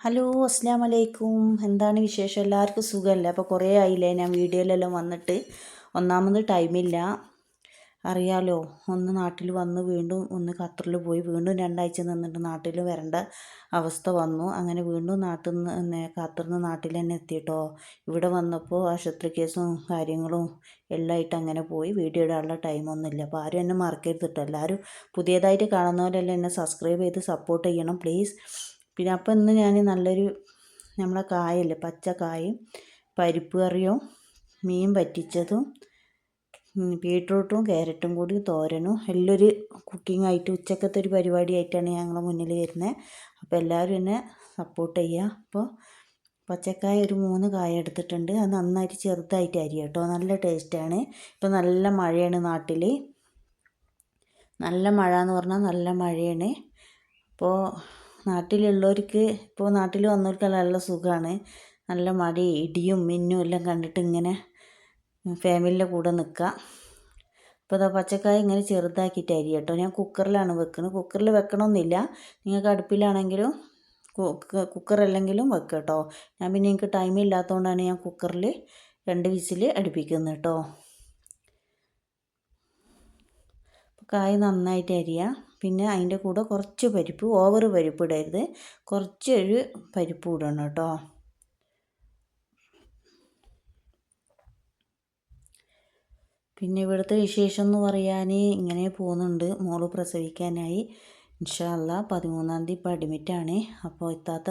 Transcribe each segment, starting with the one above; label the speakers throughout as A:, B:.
A: Hello അസ്സാം വലൈക്കും എന്താണ് വിശേഷം? എല്ലാവർക്കും സുഖമല്ലേ അപ്പോൾ കുറേ ആയില്ലേ? ഞാൻ വീഡിയോയിലെല്ലാം വന്നിട്ട്. ഒന്നാമത് ടൈമില്ല. അറിയാലോ ഒന്ന് നാട്ടിൽ വന്ന് വീണ്ടും ഒന്ന് ഖത്തറിൽ പോയി വീണ്ടും രണ്ടാഴ്ച നിന്നിട്ട് നാട്ടിൽ വരേണ്ട അവസ്ഥ വന്നു. അങ്ങനെ വീണ്ടും നാട്ടിൽ നിന്ന് ഖത്തറിൽ നിന്ന് നാട്ടിൽ തന്നെ എത്തിയിട്ടോ ഇവിടെ വന്നപ്പോൾ ആശുപത്രി കേസും കാര്യങ്ങളും എല്ലാമായിട്ട് അങ്ങനെ പോയി. വീഡിയോ ഇടാനുള്ള ടൈമൊന്നുമില്ല അപ്പോൾ ആരും എന്നെ മറക്കരുതിട്ടോ എല്ലാവരും പുതിയതായിട്ട് കാണുന്നവരെല്ലാം എന്നെ സബ്സ്ക്രൈബ് ചെയ്ത് സപ്പോർട്ട് ചെയ്യണം. പ്ലീസ് പിന്നെ അപ്പം ഇന്ന് ഞാൻ നല്ലൊരു നമ്മളെ കായല്ലേ പച്ച കായും പരിപ്പ് കറിയും മീൻ പറ്റിച്ചതും ബീട്രൂട്ടും ക്യാരറ്റും കൂടി തോരനും എല്ലാം ഒരു കുക്കിംഗ് ആയിട്ട് ഉച്ചക്കത്തെ ഒരു പരിപാടിയായിട്ടാണ് ഞങ്ങൾ മുന്നിൽ വരുന്നത് അപ്പോൾ എല്ലാവരും എന്നെ സപ്പോർട്ട് ചെയ്യുക അപ്പോൾ പച്ചക്കായ ഒരു മൂന്ന് കായ എടുത്തിട്ടുണ്ട്. അത് നന്നായിട്ട് ചെറുതായിട്ട് അരി കേട്ടോ. നല്ല ടേസ്റ്റാണ്. ഇപ്പോൾ നല്ല മഴയാണ് നാട്ടിൽ. നല്ല മഴ എന്ന് പറഞ്ഞാൽ നല്ല മഴയാണ്. അപ്പോൾ നാട്ടിലുള്ളവർക്ക് ഇപ്പോൾ നാട്ടിൽ വന്നവർക്കെല്ലാം നല്ല സുഖമാണ് നല്ല മഴയും ഇടിയും മിന്നും എല്ലാം കണ്ടിട്ട് ഇങ്ങനെ ഫാമിലിയുടെ കൂടെ നിൽക്കുക അപ്പോൾ അതാ പച്ചക്കായ ഇങ്ങനെ ചെറുതാക്കിയിട്ട് അരി കേട്ടോ. ഞാൻ കുക്കറിലാണ് വെക്കുന്നത് കുക്കറിൽ വെക്കണമെന്നില്ല നിങ്ങൾക്ക് അടുപ്പിലാണെങ്കിലും കുക്കർ അല്ലെങ്കിലും വെക്കുക കേട്ടോ. ഞാൻ പിന്നെ എനിക്ക് ടൈം ഇല്ലാത്തതുകൊണ്ടാണ് ഞാൻ കുക്കറിൽ രണ്ട് വിസിൽ അടുപ്പിക്കുന്നത് കേട്ടോ. കായ നന്നായിട്ട് അരിയുക പിന്നെ അതിന്റെ കൂടെ കുറച്ച് പരിപ്പ് ഓവർ പരിപ്പ് ഇടരുത്. കുറച്ചൊരു പരിപ്പ് ഇടണം കേട്ടോ. പിന്നെ ഇവിടുത്തെ വിശേഷം എന്ന് പറയാൻ ഇങ്ങനെ പോകുന്നുണ്ട് മോൾ പ്രസവിക്കാനായി. ഇൻഷാല്ല പതിമൂന്നാം തീയതി ഇപ്പോൾ അഡ്മിറ്റാണ് അപ്പോൾ ഇത്താത്ത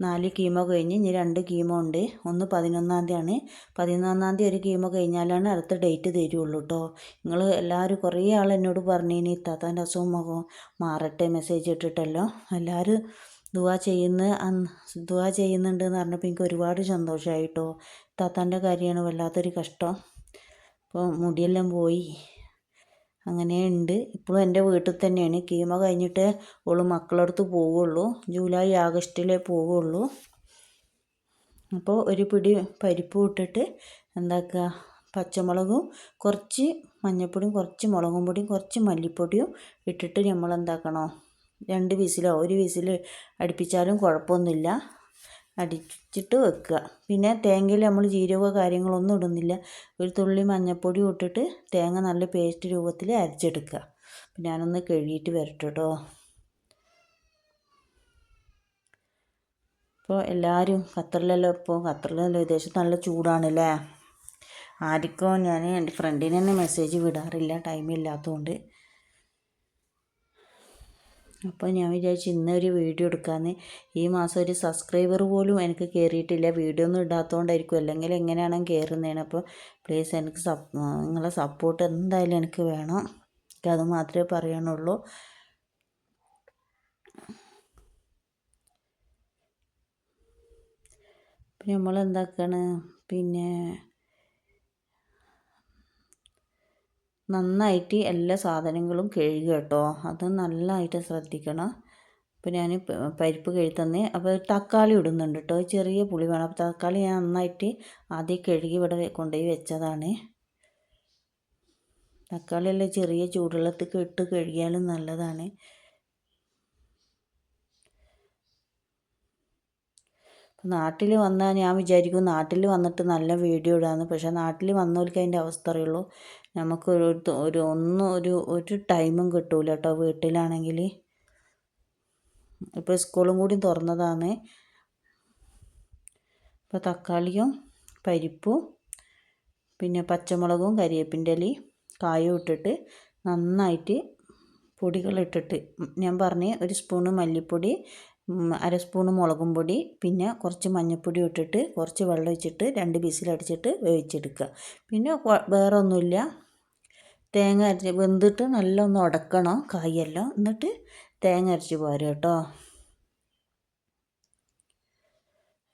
A: നാല് കീമോ കഴിഞ്ഞ് ഇനി രണ്ട് കീമോ ഉണ്ട്. ഒന്ന് പതിനൊന്നാം തീയതിയാണ് പതിനൊന്നാം തീയതി ഒരു കീമോ കഴിഞ്ഞാലാണ് അടുത്ത ഡേറ്റ് തരുള്ളൂ കേട്ടോ നിങ്ങൾ എല്ലാവരും കുറേ ആൾ എന്നോട് പറഞ്ഞിനി ഇത്താത്താന്റെ അസുഖം മാറട്ടെ മെസ്സേജ് ഇട്ടിട്ടല്ലോ. എല്ലാവരും ദുവാ ചെയ്യുന്ന ദുവാ ചെയ്യുന്നുണ്ട് എന്ന് പറഞ്ഞപ്പോൾ എനിക്ക് ഒരുപാട് സന്തോഷമായി കേട്ടോ കാര്യമാണ് വല്ലാത്തൊരു കഷ്ടം. അപ്പോൾ മുടിയെല്ലാം പോയി. അങ്ങനെ ഉണ്ട്. ഇപ്പോഴും എന്റെ വീട്ടിൽ തന്നെയാണ്. കീമ കഴിഞ്ഞിട്ട് ഓൾ മക്കളടുത്ത് പോവുള്ളൂ. ജൂലൈ ആഗസ്റ്റിലേ പോവുള്ളൂ. അപ്പോൾ ഒരു പിടി പരിപ്പ് ഇട്ടിട്ട് എന്താക്കുക? പച്ചമുളകും കുറച്ച് മഞ്ഞൾപ്പൊടിയും കുറച്ച് മുളകും പൊടിയും കുറച്ച് മല്ലിപ്പൊടിയും ഇട്ടിട്ട് നമ്മൾ എന്താക്കണോ? രണ്ട് വിസിലോ ഒരു വിസിൽ അടുപ്പിച്ചാലും കുഴപ്പമൊന്നുമില്ല. അടിച്ചിട്ട് വെക്കുക. പിന്നെ തേങ്ങയിൽ നമ്മൾ ജീരകമോ കാര്യങ്ങളൊന്നും ഇടുന്നില്ല. ഒരു തുള്ളി മഞ്ഞൾപ്പൊടി ഇട്ടിട്ട് തേങ്ങ നല്ല പേസ്റ്റ് രൂപത്തിൽ അരച്ചെടുക്കുക. അപ്പം ഞാനൊന്ന് കഴുകിയിട്ട് വരട്ടെ കേട്ടോ ഇപ്പോൾ എല്ലാവരും ഖത്തറിലല്ലോ? ഇപ്പോൾ ഖത്തറിലല്ലോ? വിദേശത്ത് നല്ല ചൂടാണല്ലേ? ആർക്കും ഞാൻ എന്റെ ഫ്രണ്ടിന് തന്നെ മെസ്സേജ് വിടാറില്ല. ടൈം ഇല്ലാത്തതുകൊണ്ട് അപ്പോൾ ഞാൻ വിചാരിച്ചു ഇന്നൊരു വീഡിയോ എടുക്കാമെന്ന് ഈ മാസം ഒരു സബ്സ്ക്രൈബർ പോലും എനിക്ക് കയറിയിട്ടില്ല വീഡിയോ ഒന്നും ഇടാത്തതുകൊണ്ടായിരിക്കും അല്ലെങ്കിൽ എങ്ങനെയാണ് കയറുന്നതാണ് അപ്പോൾ പ്ലീസ് എനിക്ക് സപ് നിങ്ങളെ സപ്പോർട്ട് എന്തായാലും എനിക്ക് വേണം. എനിക്ക് അത് മാത്രമേ പറയാനുള്ളൂ. പിന്നെ നമ്മൾ എന്താക്കാണ് പിന്നെ നന്നായിട്ട് എല്ലാ സാധനങ്ങളും കഴുകുക കേട്ടോ. അത് നല്ലതായിട്ട് ശ്രദ്ധിക്കണം. അപ്പോൾ ഞാൻ പരിപ്പ് കഴുകി അപ്പോൾ തക്കാളി ഇടുന്നുണ്ട് കേട്ടോ. ചെറിയ പുളി വേണം. അപ്പോൾ തക്കാളി ഞാൻ നന്നായിട്ട് ആദ്യം കഴുകി ഇവിടെ കൊണ്ടുപോയി വെച്ചതാണ്. തക്കാളിയെല്ലാം ചെറിയ ചൂടുവെള്ളത്തിൽ ഇട്ട് കഴുകിയാലും നല്ലതാണ്. നാട്ടിൽ വന്നാൽ ഞാൻ വിചാരിക്കും നാട്ടിൽ വന്നിട്ട് നല്ല വീഡിയോ ഇടാമെന്ന് പക്ഷേ നാട്ടിൽ വന്നവർക്ക് അതിന്റെ അവസ്ഥ അറിയുള്ളൂ. നമുക്ക് ഒരു ഒരു ഒന്നും ഒരു ഒരു ടൈമും കിട്ടൂല കേട്ടോ വീട്ടിലാണെങ്കിൽ ഇപ്പോൾ സ്കൂളും കൂടി തുറന്നതാണ്. ഇപ്പോൾ തക്കാളിയും പരിപ്പും പിന്നെ പച്ചമുളകും കരിയേപ്പിന്റെ ഇലയും കായും ഇട്ടിട്ട് നന്നായിട്ട് പൊടികളിട്ടിട്ട് ഞാൻ പറഞ്ഞ് ഒരു സ്പൂണ് മല്ലിപ്പൊടി അര സ്പൂണ് മുളകും പൊടി പിന്നെ കുറച്ച് മഞ്ഞൾപ്പൊടി ഇട്ടിട്ട് കുറച്ച് വെള്ളം ഒഴിച്ചിട്ട് രണ്ട് ബീസിലടിച്ചിട്ട് വേവിച്ചെടുക്കുക. പിന്നെ വേറെ ഒന്നുമില്ല തേങ്ങ അരച്ച് വെന്തിട്ട് നല്ല ഒന്ന് ഉടക്കണം കായെല്ലാം. എന്നിട്ട് തേങ്ങ അരച്ച് പോരുക കേട്ടോ.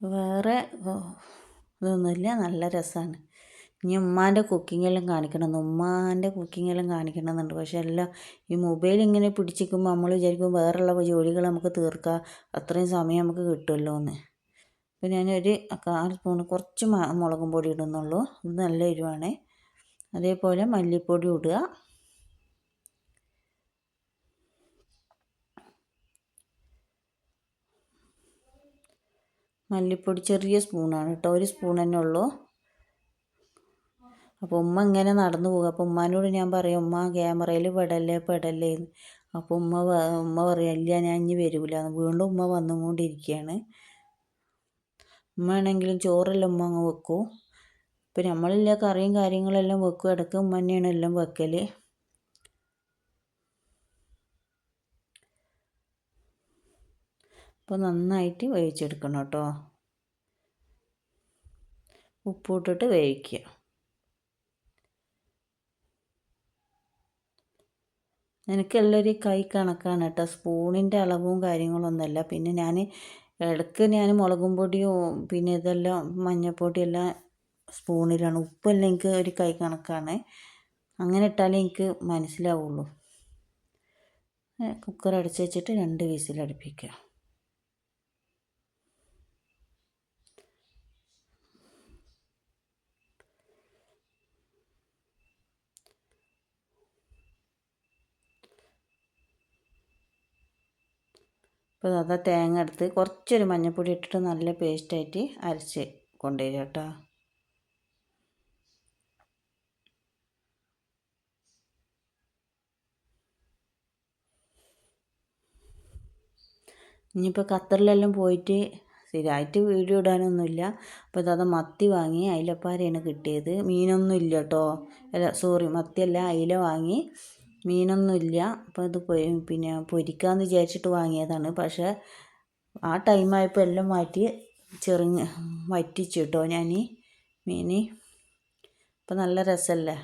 A: വേറെ ഇതൊന്നുമില്ല. നല്ല രസമാണ്. ഇനി ഉമ്മാന്റെ കുക്കിങ്ങെല്ലാം കാണിക്കണം. ഉമ്മാന്റെ കുക്കിങ്ങെല്ലാം കാണിക്കണം എന്നുണ്ട് പക്ഷേ എല്ലാം ഈ മൊബൈൽ ഇങ്ങനെ പിടിച്ചിരിക്കുമ്പോൾ നമ്മൾ വിചാരിക്കും വേറെയുള്ള ജോലികൾ നമുക്ക് തീർക്കാം. അത്രയും സമയം നമുക്ക് കിട്ടുമല്ലോ എന്ന് അപ്പോൾ ഞാനൊരു കാൽ സ്പൂൺ കുറച്ച് മുളകും പൊടി ഇടുന്നുള്ളൂ. ഇത് നല്ല എരിവാണ്. അതേപോലെ മല്ലിപ്പൊടി ഇടുക. മല്ലിപ്പൊടി ചെറിയ സ്പൂണാണ് കേട്ടോ. ഒരു സ്പൂൺ തന്നെ ഉള്ളൂ. അപ്പോൾ ഉമ്മ ഇങ്ങനെ നടന്നു പോകും അപ്പോൾ ഉമ്മാനോട് ഞാൻ പറയും ഉമ്മ ക്യാമറയിൽ പെടല്ലേ പെടല്ലേ എന്ന്. അപ്പോൾ ഉമ്മ ഉമ്മ പറയും ഇല്ല ഞാൻ ഇനി വരില്ല വീണ്ടും ഉമ്മ വന്നുകൊണ്ടിരിക്കുകയാണ്. ഉമ്മ ആണെങ്കിലും ചോറെല്ലാം ഉമ്മ അങ്ങ് വെക്കും. ഇപ്പം നമ്മളില്ല കറിയും കാര്യങ്ങളെല്ലാം വെക്കും. ഇടയ്ക്ക് ഉമ്മ തന്നെയാണ് എല്ലാം വെക്കൽ അപ്പോൾ നന്നായിട്ട് വേവിച്ചെടുക്കണം കേട്ടോ. ഉപ്പിട്ടിട്ട് വേവിക്കുക. എനിക്കെല്ലാം ഒരു കൈ കണക്കാണ് കേട്ടോ. സ്പൂണിന്റെ അളവും കാര്യങ്ങളൊന്നുമല്ല. പിന്നെ ഞാൻ ഇടയ്ക്ക് ഞാൻ മുളകും പൊടിയും പിന്നെ ഇതെല്ലാം മഞ്ഞൾപ്പൊടിയെല്ലാം സ്പൂണിലാണ്. ഉപ്പെല്ലാം എനിക്ക് ഒരു കൈ കണക്കാണ്. അങ്ങനെ ഇട്ടാലേ എനിക്ക് മനസ്സിലാവുള്ളൂ. കുക്കർ അടച്ച് വെച്ചിട്ട് രണ്ട് വിസിലടുപ്പിക്കുക അപ്പോൾ അതാ തേങ്ങ എടുത്ത് കുറച്ചൊരു മഞ്ഞൾപ്പൊടി ഇട്ടിട്ട് നല്ല പേസ്റ്റായിട്ട് അരച്ച് കൊണ്ടുവരിക കേട്ടോ. ഇനിയിപ്പോൾ ഖത്തറിലെല്ലാം പോയിട്ട് സ്ഥിരമായിട്ട് വീഡിയോ ഇടാനൊന്നുമില്ല. അപ്പോൾ ഇതാ മത്തി വാങ്ങി അയിലപ്പാരയാണ് കിട്ടിയത്. മീനൊന്നും ഇല്ല കേട്ടോ. അല്ല സോറി മത്തിയല്ല അയില വാങ്ങി. മീനൊന്നുമില്ല അപ്പോൾ ഇത് പിന്നെ പൊരിക്കാമെന്ന് വിചാരിച്ചിട്ട് വാങ്ങിയതാണ്. പക്ഷേ ആ ടൈമായപ്പോൾ എല്ലാം മാറ്റി ചെറുങ്ങ വറ്റിച്ചു കേട്ടോ ഞാൻ മീൻ അപ്പോൾ നല്ല രസമല്ലേ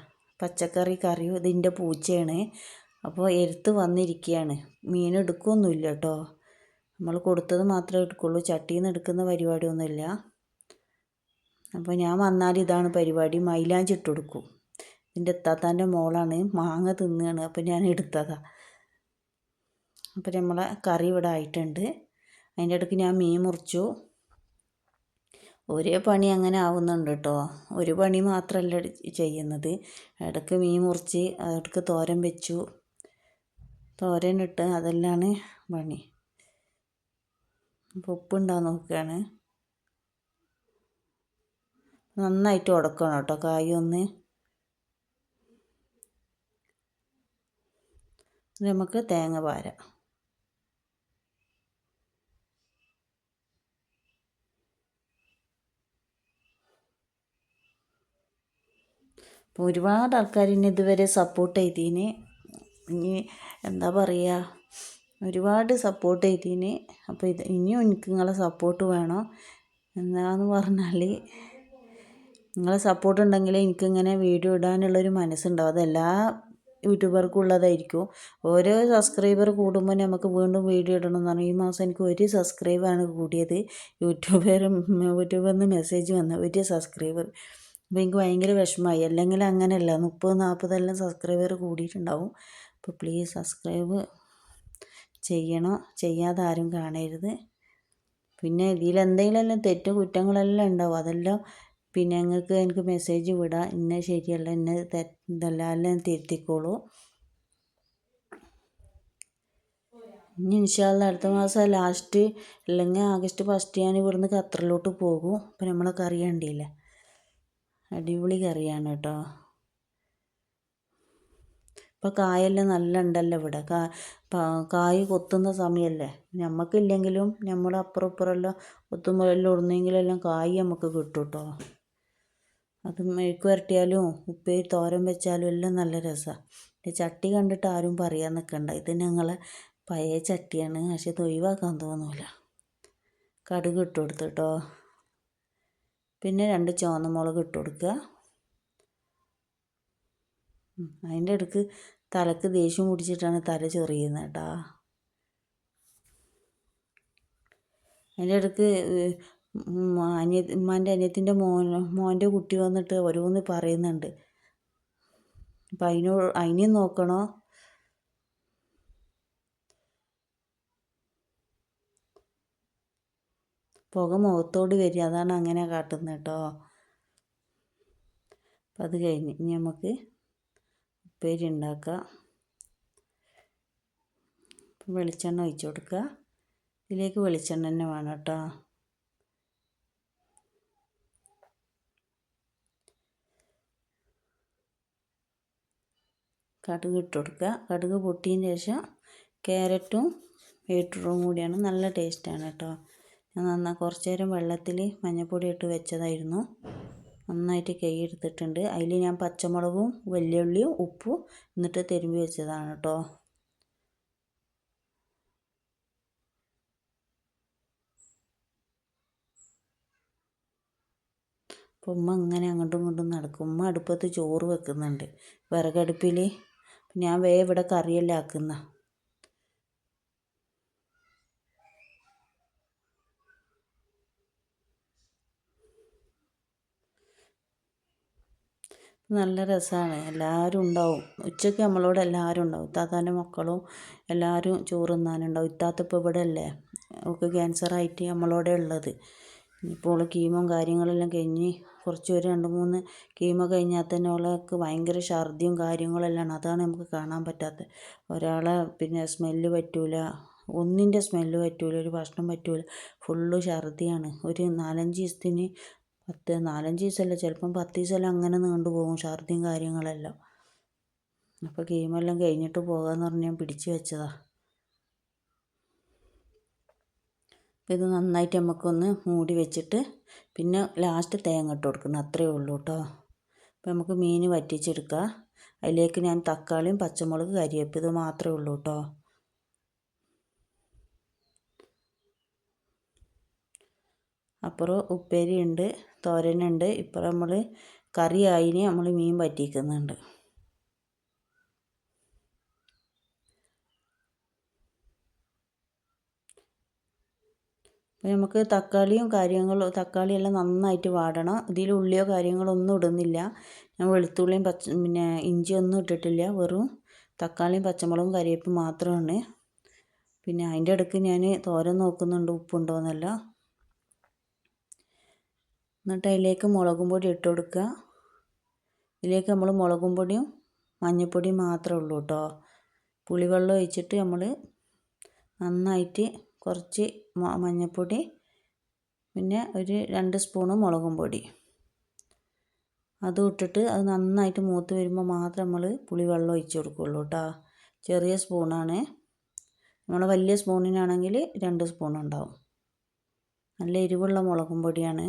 A: പച്ചക്കറി കറിയും ഇതിന്റെ പൂച്ചയാണ്. അപ്പോൾ എരുത്ത് വന്നിരിക്കുകയാണ് മീൻ എടുക്കുകയൊന്നുമില്ല കേട്ടോ നമ്മൾ കൊടുത്തത് മാത്രമേ എടുക്കുള്ളൂ. ചട്ടിയിൽ നിന്ന് എടുക്കുന്ന പരിപാടിയൊന്നുമില്ല. അപ്പോൾ ഞാൻ വന്നാൽ ഇതാണ് പരിപാടി. മൈലാഞ്ചിട്ട് കൊടുക്കും. എന്റെ എത്താത്താന്റെ മോളാണ് മാങ്ങ തിന്നുകയാണ് അപ്പോൾ ഞാൻ എടുത്തതാണ് അപ്പോൾ നമ്മളെ കറി ഇവിടെ ആയിട്ടുണ്ട്. അതിന്റെ ഇടയ്ക്ക് ഞാൻ മീൻ മുറിച്ചു. ഒരേ പണി അങ്ങനെ ആവുന്നുണ്ട് കേട്ടോ. ഒരു പണി മാത്രമല്ല ചെയ്യുന്നത്. ഇടയ്ക്ക് മീൻ മുറിച്ച് ഇടയ്ക്ക് തോരൻ വെച്ചു. തോരൻ ഇട്ട് അതെല്ലാമാണ് പണി. അപ്പോൾ ഉപ്പുണ്ടോ നോക്കുകയാണ് നന്നായിട്ട് ഉടക്കണം കേട്ടോ കായ് നമുക്ക് തേങ്ങ പാരാം അപ്പോൾ ഒരുപാട് ആൾക്കാർ ഇനി ഇതുവരെ സപ്പോർട്ട് ചെയ്തീന്. ഇനി എന്താ പറയുക ഒരുപാട് സപ്പോർട്ട് ചെയ്തീന്. അപ്പോൾ ഇത് ഇനിയും എനിക്ക് നിങ്ങളെ സപ്പോർട്ട് വേണം. എന്താന്ന് പറഞ്ഞാൽ നിങ്ങളെ സപ്പോർട്ട് ഉണ്ടെങ്കിൽ എനിക്കിങ്ങനെ വീഡിയോ ഇടാനുള്ളൊരു മനസ്സുണ്ടാവും. അതെല്ലാ യൂട്യൂബർക്കുള്ളതായിരിക്കും. ഓരോ സബ്സ്ക്രൈബർ കൂടുമ്പോൾ നമുക്ക് വീണ്ടും വീഡിയോ ഇടണം എന്ന് പറഞ്ഞു ഈ മാസം എനിക്ക് ഒരു സബ്സ്ക്രൈബാണ് കൂടിയത്. യൂട്യൂബർ യൂട്യൂബിൽ നിന്ന് മെസ്സേജ് വന്ന ഒരു സബ്സ്ക്രൈബർ. അപ്പോൾ എനിക്ക് ഭയങ്കര വിഷമമായി. അല്ലെങ്കിൽ അങ്ങനെയല്ല മുപ്പത് നാൽപ്പതെല്ലാം സബ്സ്ക്രൈബർ കൂടിയിട്ടുണ്ടാവും. അപ്പോൾ പ്ലീസ് സബ്സ്ക്രൈബ് ചെയ്യണം. ചെയ്യാതെ ആരും കാണരുത്. പിന്നെ ഇതിൽ എന്തെങ്കിലും തെറ്റ് കുറ്റങ്ങളെല്ലാം ഉണ്ടാവും. അതെല്ലാം പിന്നെ നിങ്ങൾക്ക് എനിക്ക് മെസ്സേജ് വിടാം. ഇന്ന ശരിയല്ല ഇന്ന എല്ലാം തിരുത്തിക്കോളൂ. ഇനി ഇൻഷാല്ല അടുത്ത മാസം ലാസ്റ്റ് അല്ലെങ്കിൽ ആഗസ്റ്റ് ഫസ്റ്റ് ഞാൻ ഇവിടുന്ന് ഖത്തറിലോട്ട് പോകും. അപ്പം നമ്മളെ കറി കണ്ടില്ലേ? അടിപൊളി കറിയാണ് കേട്ടോ. ഇപ്പോൾ കായെല്ലാം നല്ല ഉണ്ടല്ലോ ഇവിടെ. കാ കായ് കൊത്തുന്ന സമയമല്ലേ നമുക്കില്ലെങ്കിലും നമ്മുടെ അപ്പുറം ഇപ്പുറമെല്ലാം കൊത്തുമ്പോൾ എല്ലാം ഇടുന്നെങ്കിലും കായ് നമുക്ക് കിട്ടും കേട്ടോ. അത് മെഴുക്ക് പുരട്ടിയാലും ഉപ്പേരി തോരൻ വെച്ചാലും എല്ലാം നല്ല രസമാണ് ചട്ടി കണ്ടിട്ട് ആരും പറയാൻ നിൽക്കണ്ട ഇത് ഞങ്ങളെ പഴയ ചട്ടിയാണ്. പക്ഷെ ഇത് ഒഴിവാക്കാൻ തോന്നില്ല കടുക് ഇട്ട് കൊടുത്തു കേട്ടോ പിന്നെ രണ്ട് ചുവന്ന മുളക് ഇട്ട് കൊടുക്കുക. അതിന്റെ ഇടയ്ക്ക് തലക്ക് ദേഷ്യം പിടിച്ചിട്ടാണ് തല ചൊറിയുന്നത് കേട്ടോ. അതിന്റെ ഇടയ്ക്ക് അനിയ ഉമ്മാന്റെ അനിയത്തിന്റെ മോൻ മോന്റെ കുട്ടി വന്നിട്ട് ഓരോന്ന് പറയുന്നുണ്ട്. അപ്പം അതിനോ അതിനെയും നോക്കണോ? പുക മുഖത്തോട് വരിക. അതാണ് അങ്ങനെ കാട്ടുന്നത് കേട്ടോ. അപ്പം അത് കഴിഞ്ഞ് ഇനി നമുക്ക് ഉപ്പേരി ഉണ്ടാക്കുക വെളിച്ചെണ്ണ ഒഴിച്ചു കൊടുക്കുക. ഇതിലേക്ക് വെളിച്ചെണ്ണ തന്നെ വേണം കേട്ടോ. കടുക് ഇട്ട് കൊടുക്കുക. കടുക് പൊട്ടിയതിന് ശേഷം ക്യാരറ്റും ബീട്രൂട്ടും കൂടിയാണ്. നല്ല ടേസ്റ്റാണ് കേട്ടോ. ഞാൻ നന്നാ കുറച്ച് നേരം വെള്ളത്തിൽ മഞ്ഞൾപ്പൊടി ഇട്ട് വെച്ചതായിരുന്നു. നന്നായിട്ട് കൈ എടുത്തിട്ടുണ്ട്. അതിൽ ഞാൻ പച്ചമുളകും വെല്ലുള്ളിയും ഉപ്പും എന്നിട്ട് തിരുമ്പി വെച്ചതാണ് കേട്ടോ. ഉമ്മ ഇങ്ങനെ അങ്ങോട്ടും ഇങ്ങോട്ടും നടക്കും. ഉമ്മ അടുപ്പത്ത് ചോറ് വെക്കുന്നുണ്ട്. വിറകടുപ്പിൽ ഞാൻ വേ ഇവിടെ കറിയെല്ലാം ആക്കുന്ന. നല്ല രസമാണ് എല്ലാവരും ഉണ്ടാവും. ഉച്ചയ്ക്ക് നമ്മളോട് എല്ലാവരും ഉണ്ടാവും. ഇത്താത്താന്റെ മക്കളും എല്ലാവരും ചോറ് തിന്നാനുണ്ടാവും. ഇത്താത്ത ഇപ്പോൾ ഇവിടെ അല്ലേ അവൾക്ക് ക്യാൻസറായിട്ട് നമ്മളോടെ ഉള്ളത്. ഇപ്പോൾ കീമോ കാര്യങ്ങളെല്ലാം കഴിഞ്ഞ് കുറച്ച് ഒരു രണ്ട് മൂന്ന് കീമോ കഴിഞ്ഞാൽ തന്നെ അവൾക്ക് ഭയങ്കര ഛർദിയും കാര്യങ്ങളെല്ലാം അതാണ് നമുക്ക് കാണാൻ പറ്റാത്തത്. ഒരാളെ പിന്നെ സ്മെല്ല് പറ്റില്ല ഒന്നിന്റെ സ്മെല്ല് പറ്റില്ല ഒരു ഭക്ഷണം പറ്റില്ല ഫുള്ള് ഛർദിയാണ്. ഒരു നാലഞ്ച് ദിവസത്തിന് പത്ത് നാലഞ്ച് ദിവസമല്ല ചിലപ്പം പത്ത് ദിവസമെല്ലാം അങ്ങനെ നീണ്ടു പോകും ഛർദിയും കാര്യങ്ങളെല്ലാം. അപ്പോൾ എല്ലാം കഴിഞ്ഞിട്ട് പോകാമെന്ന് പറഞ്ഞ് ഞാൻ പിടിച്ച് വെച്ചതാണ് ഇത് നന്നായിട്ട് നമുക്കൊന്ന് മൂടി വെച്ചിട്ട് പിന്നെ ലാസ്റ്റ് തേങ്ങ ഇട്ട് കൊടുക്കണം. അത്രയേ ഉള്ളൂ കേട്ടോ. അപ്പോൾ നമുക്ക് മീൻ വറ്റിച്ചെടുക്കുക അതിലേക്ക് ഞാൻ തക്കാളിയും പച്ചമുളക് കരിയേപ്പ് ഇത് മാത്രമേ ഉള്ളൂ കേട്ടോ. അപ്പുറം ഉപ്പേരിയുണ്ട് തോരനുണ്ട് ഇപ്പുറം നമ്മൾ കറിയായി നമ്മൾ മീൻ വറ്റിക്കുന്നുണ്ട്. അപ്പോൾ നമുക്ക് തക്കാളിയും കാര്യങ്ങളും തക്കാളിയെല്ലാം നന്നായിട്ട് വാടണം. ഇതിൽ ഉള്ളിയോ കാര്യങ്ങളോ ഒന്നും ഇടുന്നില്ല. ഞാൻ വെളുത്തുള്ളിയും പച്ച പിന്നെ ഇഞ്ചിയൊന്നും ഇട്ടിട്ടില്ല. വെറും തക്കാളിയും പച്ചമുളകും കറിവേപ്പും മാത്രമാണ്. പിന്നെ അതിന്റെ ഇടയ്ക്ക് ഞാൻ തോരൻ നോക്കുന്നുണ്ട്. ഉപ്പുണ്ടോയെന്നല്ല എന്നിട്ട് അതിലേക്ക് മുളകും പൊടി ഇട്ട് കൊടുക്കുക. ഇതിലേക്ക് നമ്മൾ മുളകും പൊടിയും മഞ്ഞൾപ്പൊടിയും മാത്രമേ ഉള്ളൂ കേട്ടോ. പുളിവെള്ളം ഒഴിച്ചിട്ട് നമ്മൾ നന്നായിട്ട് കുറച്ച് മഞ്ഞൾപ്പൊടി പിന്നെ ഒരു രണ്ട് സ്പൂണ് മുളകും പൊടി. അതും ഇട്ടിട്ട് അത് നന്നായിട്ട് മൂത്ത് വരുമ്പോൾ മാത്രം നമ്മൾ പുളിവെള്ളം ഒഴിച്ച് കൊടുക്കുകയുള്ളൂ കേട്ടോ. ചെറിയ സ്പൂണാണ്. നമ്മൾ വലിയ സ്പൂണിനാണെങ്കിൽ രണ്ട് സ്പൂൺ ഉണ്ടാവും നല്ല എരിവുള്ള മുളകും പൊടിയാണ്.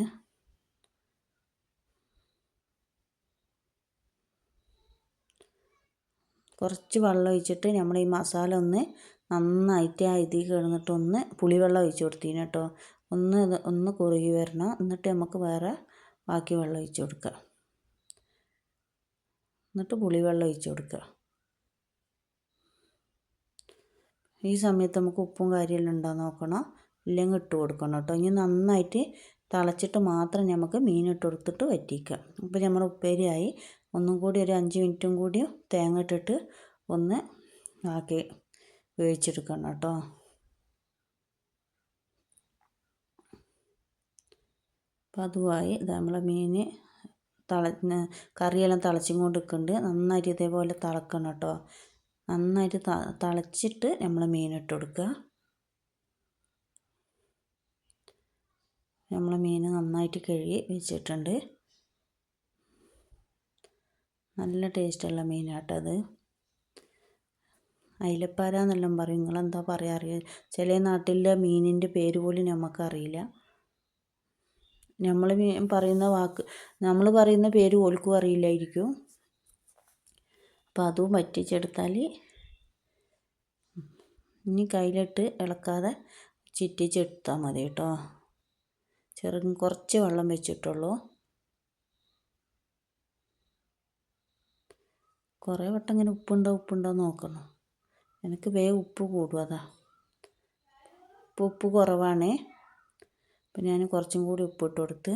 A: കുറച്ച് വെള്ളം ഒഴിച്ചിട്ട് നമ്മൾ ഈ മസാല ഒന്ന് നന്നായിട്ട് ആ ഇതിൽ കിടന്നിട്ട് ഒന്ന് പുളിവെള്ളം ഒഴിച്ച് കൊടുത്തിന് കേട്ടോ. ഒന്ന് ഒന്ന് കുറുകി വരണം. എന്നിട്ട് നമുക്ക് വേറെ ബാക്കി വെള്ളം ഒഴിച്ച് കൊടുക്കുക എന്നിട്ട് പുളിവെള്ളം ഒഴിച്ച് കൊടുക്കുക ഈ സമയത്ത് നമുക്ക് ഉപ്പും കാര്യമെല്ലാം ഉണ്ടോ നോക്കണം. ഇല്ലെങ്കിൽ ഇട്ട് കൊടുക്കണം കേട്ടോ. ഇനി നന്നായിട്ട് തിളച്ചിട്ട് മാത്രം നമുക്ക് മീൻ ഇട്ട് കൊടുത്തിട്ട് വറ്റിക്കുക അപ്പോൾ നമ്മുടെ ഉപ്പേരിയായി. ഒന്നും കൂടി ഒരു അഞ്ച് മിനിറ്റും കൂടി തേങ്ങ ഇട്ടിട്ട് ഒന്ന് ആക്കി വേവിച്ചെടുക്കണം കേട്ടോ. അപ്പം അതുമായി നമ്മളെ മീൻ തള കറിയെല്ലാം തിളച്ചും കൊണ്ട് നിൽക്കുന്നുണ്ട് നന്നായിട്ട് ഇതേപോലെ തിളക്കണം കേട്ടോ. നന്നായിട്ട് തിളച്ചിട്ട് നമ്മൾ മീൻ കൊടുക്കുക. നമ്മൾ മീൻ നന്നായിട്ട് കഴുകി വെച്ചിട്ടുണ്ട്. നല്ല ടേസ്റ്റുള്ള മീനാട്ടത് അയിലപ്പാര എന്നെല്ലാം പറയും. നിങ്ങളെന്താ പറയുക അറിയാം? ചില നാട്ടിലെ മീനിന്റെ പേര് പോലും നമുക്കറിയില്ല നമ്മൾ പറയുന്ന വാക്ക് നമ്മൾ പറയുന്ന പേര് ഓൽക്കും അറിയില്ലായിരിക്കും. അപ്പം അതും വറ്റിച്ചെടുത്താൽ ഇനി കയ്യിലിട്ട് ഇളക്കാതെ ചിറ്റിച്ചെടുത്താൽ മതി കേട്ടോ. ചെറു കുറച്ച് വെള്ളം വെച്ചിട്ടുള്ളൂ. കുറേ വട്ടം ഇങ്ങനെ ഉപ്പുണ്ടോ ഉപ്പുണ്ടോ നോക്കണം. എനിക്ക് വേഗം ഉപ്പ് കൂടും അതാ. ഇപ്പോൾ ഉപ്പ് കുറവാണേ. അപ്പം ഞാൻ കുറച്ചും കൂടി ഉപ്പിട്ട് കൊടുത്ത്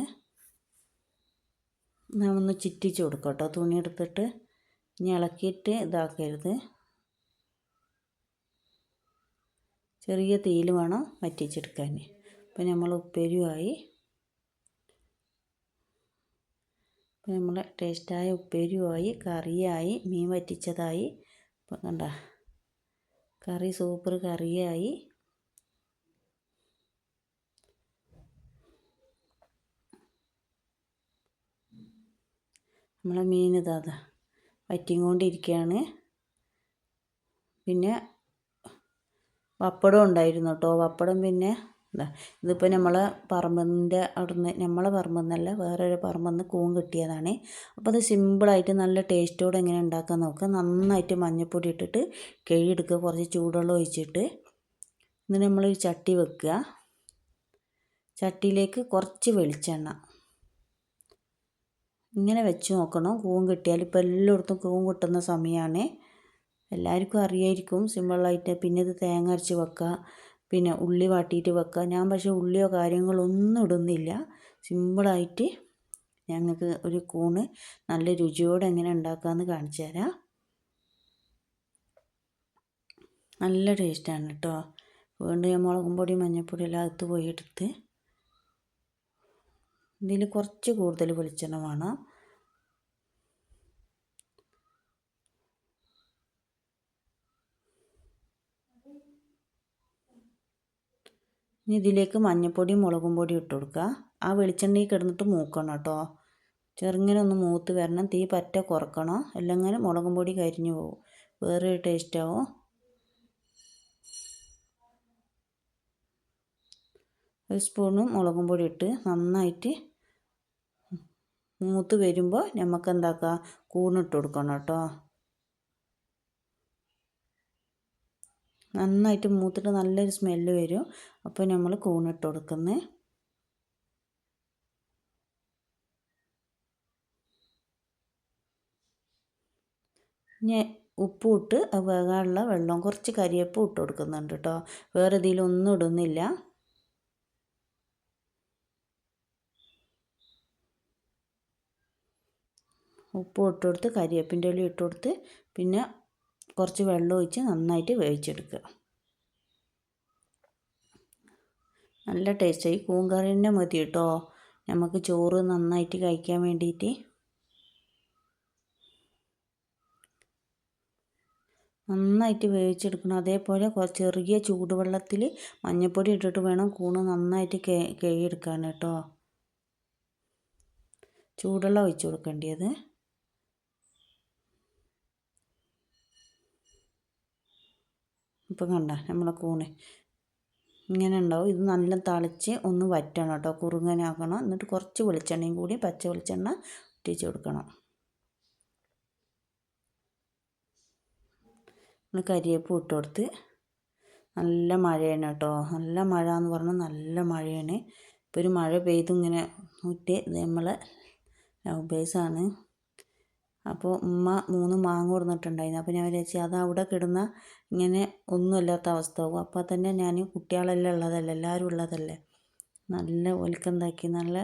A: ഞാൻ ഒന്ന് ചിറ്റിച്ച് കൊടുക്കാം കേട്ടോ തുണി എടുത്തിട്ട് ഇനി ഇളക്കിയിട്ട് ഇതാക്കരുത്. ചെറിയ തീയിൽ വേണം വറ്റിച്ചെടുക്കാൻ അപ്പം നമ്മൾ ഉപ്പേരിയുമായി അപ്പം നമ്മൾ ടേസ്റ്റായ ഉപ്പേരിയുമായി കറിയായി മീൻ വറ്റിച്ചതായി. ഇപ്പം കണ്ട. കറി സൂപ്പർ കറിയായി. നമ്മളെ മീൻ ഇതാ വറ്റിക്കൊണ്ടിരിക്കുകയാണ് പിന്നെ പപ്പടം ഉണ്ടായിരുന്നു കേട്ടോ. പപ്പടം പിന്നെ ഇതാ ഇതിപ്പോൾ നമ്മൾ പറമ്പിന്റെ അവിടുന്ന് നമ്മളെ പറമ്പെന്നല്ല വേറൊരു പറമ്പിൽ കൂൺ കിട്ടിയതാണ്. അപ്പോൾ അത് സിമ്പിളായിട്ട് നല്ല ടേസ്റ്റോടെ എങ്ങനെ ഉണ്ടാക്കാൻ നോക്കുക. നന്നായിട്ട് മഞ്ഞൾപ്പൊടി ഇട്ടിട്ട് കഴുകിയെടുക്കുക. കുറച്ച് ചൂടുവെള്ളം ഒഴിച്ചിട്ട് എന്നിട്ട് നമ്മൾ ചട്ടി വെക്കുക. ചട്ടിയിലേക്ക് കുറച്ച് വെളിച്ചെണ്ണ. ഇങ്ങനെ വെച്ച് നോക്കണം. കൂൺ കിട്ടിയാൽ ഇപ്പോൾ എല്ലായിടത്തും കൂൺ കിട്ടുന്ന സമയമാണ് എല്ലാവർക്കും അറിയായിരിക്കും സിമ്പിളായിട്ട് പിന്നെ ഇത് തേങ്ങ അരച്ച് വെക്കുക. പിന്നെ ഉള്ളി വാട്ടിയിട്ട് വെക്കുക. ഞാൻ പക്ഷേ ഉള്ളിയോ കാര്യങ്ങളോ ഒന്നും ഇടുന്നില്ല. സിമ്പിളായിട്ട് ഞങ്ങൾക്ക് ഒരു കൂണ് നല്ല രുചിയോടെ എങ്ങനെ ഉണ്ടാക്കാമെന്ന് കാണിച്ചു തരാം. നല്ല ടേസ്റ്റാണ് കേട്ടോ. വീണ്ടും ഞാൻ മുളകും പൊടി മഞ്ഞൾപ്പൊടി എല്ലാം അകത്ത് പോയി എടുത്ത് ഇതിൽ കുറച്ച് കൂടുതൽ വെളിച്ചെണ്ണ വേണം. ഇനി ഇതിലേക്ക് മഞ്ഞൾപ്പൊടിയും മുളകും പൊടിയും ഇട്ട് കൊടുക്കുക. ആ വെളിച്ചെണ്ണയിൽ കിടന്നിട്ട് മൂക്കണം കേട്ടോ. ചെറുങ്ങനെ ഒന്ന് മൂത്ത് വരണം. തീ പറ്റ കുറക്കണം. അല്ലെങ്കിൽ മുളകും പൊടി കരിഞ്ഞു പോകും വേറെ ടേസ്റ്റാവും ഒരു സ്പൂണും മുളകും പൊടി ഇട്ട് നന്നായിട്ട് മൂത്ത് വരുമ്പോൾ നമുക്ക് എന്താക്കുക കൂണിട്ട് കൊടുക്കണം കേട്ടോ. നന്നായിട്ട് മൂത്തിട്ട് നല്ലൊരു സ്മെല്ല് വരും. അപ്പോൾ നമ്മൾ കൂണിട്ട് കൊടുക്കുന്നത് ഇനി ഉപ്പും ഇട്ട് വേകാനുള്ള വെള്ളം കുറച്ച് കരിയപ്പും ഇട്ട് കൊടുക്കുന്നുണ്ട് കേട്ടോ വേറെ ഇതിലൊന്നും ഇടുന്നില്ല. ഉപ്പ് ഇട്ട് കരിയേപ്പിന്റെ ഇല ഇട്ട് കൊടുത്ത് പിന്നെ കുറച്ച് വെള്ളം ഒഴിച്ച് നന്നായിട്ട് വേവിച്ചെടുക്കുക. നല്ല ടേസ്റ്റായി കൂങ്കറി തന്നെ മതി കേട്ടോ. നമുക്ക് ചോറ് നന്നായിട്ട് കഴിക്കാൻ വേണ്ടിയിട്ട് നന്നായിട്ട് വേവിച്ചെടുക്കണം. അതേപോലെ ചെറിയ ചൂടുവെള്ളത്തിൽ മഞ്ഞൾപ്പൊടി ഇട്ടിട്ട് വേണം കൂണ് നന്നായിട്ട് കഴുകിയെടുക്കാൻ കേട്ടോ. ചൂടുവെള്ളം ഒഴിച്ച് കൊടുക്കേണ്ടത്. ഇപ്പം കണ്ട നമ്മളെ കൂണ്. ഇങ്ങനെ ഉണ്ടാവും. ഇത് നല്ല തളിച്ച് ഒന്ന് വറ്റണം കേട്ടോ. കുറുങ്ങനാക്കണം. എന്നിട്ട് കുറച്ച് വെളിച്ചെണ്ണയും കൂടി പച്ച വെളിച്ചെണ്ണ ഒട്ടിച്ച് കൊടുക്കണം. കരിയേപ്പ് ഇട്ട് കൊടുത്ത് നല്ല മഴയാണ് കേട്ടോ. നല്ല മഴ എന്ന് പറഞ്ഞാൽ നല്ല മഴയാണ്. ഇപ്പോൾ ഒരു മഴ പെയ്തു ഇങ്ങനെ ഊറ്റി നമ്മൾ ലവ് ബേസാണ്. അപ്പോൾ ഉമ്മ മൂന്ന് മാങ്ങ കൊടുത്തിട്ടുണ്ടായിരുന്നു അപ്പോൾ ഞാൻ വിചാരിച്ചു അത് അവിടെ കിടന്ന ഇങ്ങനെ ഒന്നുമില്ലാത്ത അവസ്ഥ ആകും അപ്പോൾ തന്നെ ഞാൻ കുട്ടികളെല്ലാം ഉള്ളതല്ലേ എല്ലാവരും ഉള്ളതല്ലേ? നല്ല ഒലിക്കെന്താക്കി നല്ല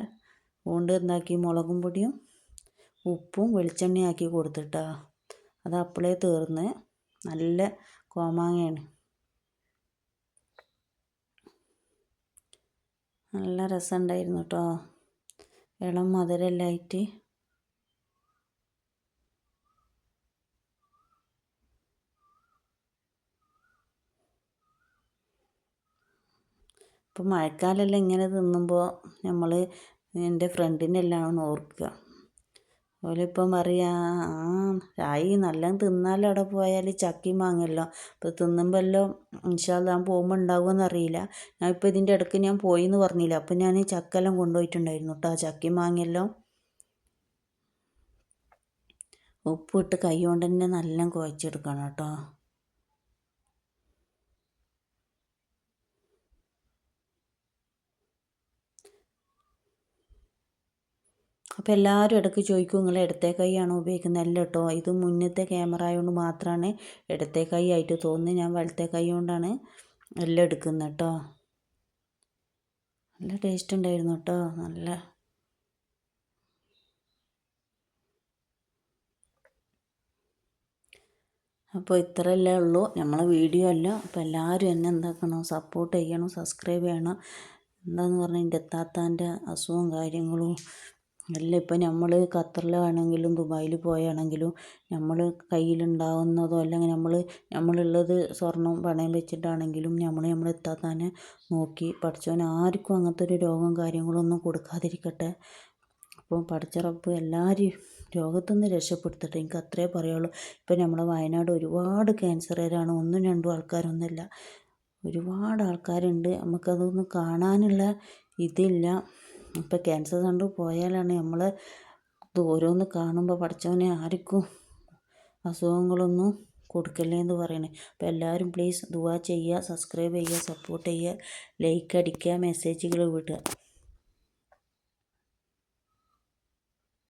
A: കൊണ്ട് എന്താക്കി മുളകും പൊടിയും ഉപ്പും വെളിച്ചെണ്ണയാക്കി കൊടുത്തിട്ടാ. അത് അപ്പളേ തീർന്ന്. നല്ല കോമാങ്ങയാണ്. നല്ല രസമുണ്ടായിരുന്നു കേട്ടോ. ഇളം മധുരമെല്ലാം ആയിട്ട് ഇപ്പം മഴക്കാലമെല്ലാം ഇങ്ങനെ തിന്നുമ്പോൾ നമ്മൾ എന്റെ ഫ്രണ്ടിനെല്ലാം ഓർക്കുക. ഓലിപ്പം പറയുക ആ ആയി നല്ല തിന്നാൽ അവിടെ പോയാൽ ചക്കി മാങ്ങല്ലോ അപ്പോൾ തിന്നുമ്പോൾ എല്ലാം ഇൻഷാല്ല ഞാൻ പോകുമ്പോൾ ഉണ്ടാകുമെന്ന് അറിയില്ല. ഞാൻ ഇപ്പോൾ ഇതിന്റെ ഇടയ്ക്ക് ഞാൻ പോയി എന്ന് പറഞ്ഞില്ല. അപ്പം ഞാൻ ചക്കെല്ലാം കൊണ്ടുപോയിട്ടുണ്ടായിരുന്നു കേട്ടോ ആ ചക്കി മാങ്ങല്ലോ ഉപ്പിട്ട് കൈ കൊണ്ട് തന്നെ നല്ല കുഴച്ചെടുക്കണം കേട്ടോ അപ്പോൾ എല്ലാവരും ഇടയ്ക്ക് ചോദിക്കും നിങ്ങൾ ഇടത്തെ കൈയാണോ ഉപയോഗിക്കുന്നത്? അല്ല കേട്ടോ ഇത് മുന്നത്തെ ക്യാമറ ആയതുകൊണ്ട് മാത്രമാണ് ഇടത്തെ കൈ ആയിട്ട് തോന്നുന്നത് ഞാൻ വലത്തെ കൈ കൊണ്ടാണ് എല്ലാം എടുക്കുന്നത് കേട്ടോ നല്ല ടേസ്റ്റ് ഉണ്ടായിരുന്നു കേട്ടോ നല്ല അപ്പോൾ ഇത്രയല്ലേ ഉള്ളൂ. നമ്മളെ വീഡിയോ അല്ല. അപ്പോൾ എല്ലാവരും എന്നെ എന്താക്കണം? സപ്പോർട്ട് ചെയ്യണം സബ്സ്ക്രൈബ് ചെയ്യണം. എന്താന്ന് പറഞ്ഞാൽ എന്റെ എത്താത്താന്റെ അസുഖവും കാര്യങ്ങളും അല്ല ഇപ്പം നമ്മൾ ഖത്തറിലാണെങ്കിലും ദുബായിൽ പോയാണെങ്കിലും നമ്മൾ കയ്യിലുണ്ടാവുന്നതോ അല്ലെങ്കിൽ നമ്മൾ നമ്മളുള്ളത് സ്വർണം പണയം വെച്ചിട്ടാണെങ്കിലും നമ്മൾ നമ്മൾ തന്നെ നോക്കി പഠിച്ചവൻ ആർക്കും അങ്ങനത്തെ ഒരു രോഗം കാര്യങ്ങളൊന്നും കൊടുക്കാതിരിക്കട്ടെ. അപ്പോൾ പഠിച്ച റബ്ബ് എല്ലാവരെയും രോഗത്തുനിന്ന് രക്ഷപ്പെടുത്തട്ടെ. എനിക്ക് അത്രേ പറയുള്ളൂ ഇപ്പം നമ്മളെ വയനാട് ഒരുപാട് ക്യാൻസറുകാരാണ് ഒന്നും രണ്ടും ആൾക്കാരൊന്നുമില്ല. ഒരുപാട് ആൾക്കാരുണ്ട്. നമുക്കതൊന്നും കാണാനുള്ള ഇതില്ല. ഇപ്പം ക്യാൻസർ സെന്ററിൽ പോയാലാണ് നമ്മൾ ഓരോന്ന് കാണുമ്പോൾ പഠിച്ചവനെ ആർക്കും അസുഖങ്ങളൊന്നും കൊടുക്കല്ലേ എന്ന് പറയണേ. അപ്പോൾ എല്ലാവരും പ്ലീസ് ദുവാ ചെയ്യുക സബ്സ്ക്രൈബ് ചെയ്യുക സപ്പോർട്ട് ചെയ്യുക ലൈക്ക് അടിക്കുക മെസ്സേജുകൾ വിടുക.